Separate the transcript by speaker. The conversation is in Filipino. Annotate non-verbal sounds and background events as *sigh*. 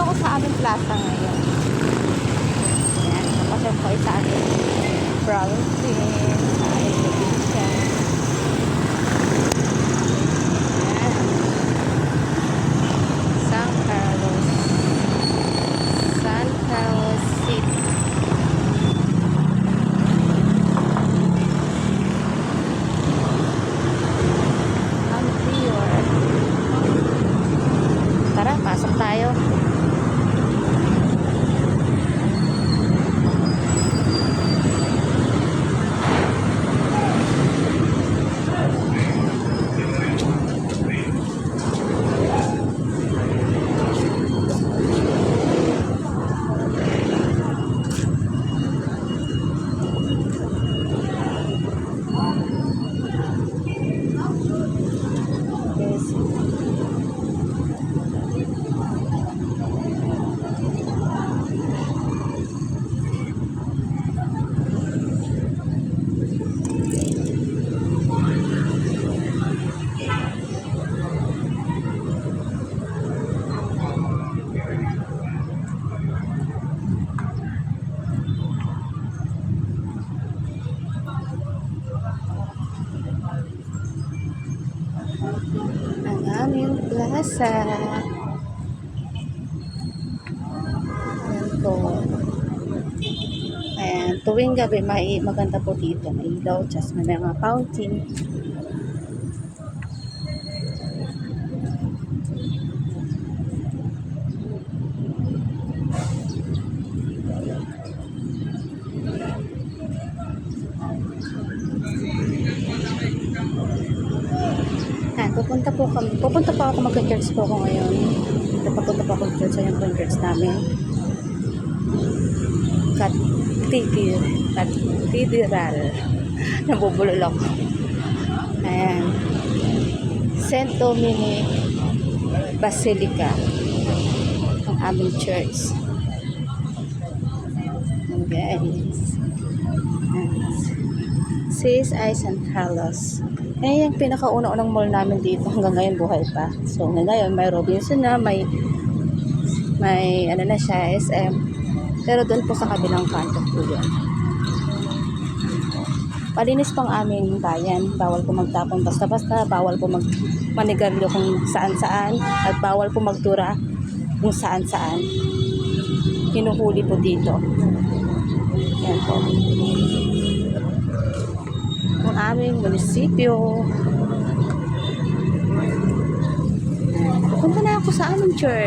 Speaker 1: ako sa aming plaza ngayon. Ayan, napasok ko sa aming province, sa. Ayan. San Carlos. San Carlos City. Tara, pasok tayo. Aming plaza. Ayan po. Ayan, tuwing gabi may maganda po dito. May ilaw, just may mga fountain. Ayan, pupunta po kami. Pupunta po ako mag-church po ako ngayon. Papunta po ako church. Ayan po yung church namin. Cathedral. Cathedral. *laughs* Nabubulol ako. Ayan. St. Dominic Basilica. Ang aming church. Ayan, guys. Sis ay San Carlos. Eh, yung pinakauna-unang mall namin dito hanggang ngayon buhay pa. So, ngayon may Robinson na, may may ano na siya, SM. Pero doon po sa kabilang kanto po yun. Palinis pang aming bayan. Bawal po magtapon basta-basta. Bawal po mag manigaryo kung saan-saan. At bawal po magtura kung saan-saan. Hinuhuli po dito. Yan po ang aming munisipyo. Pupunta na ako sa aming church.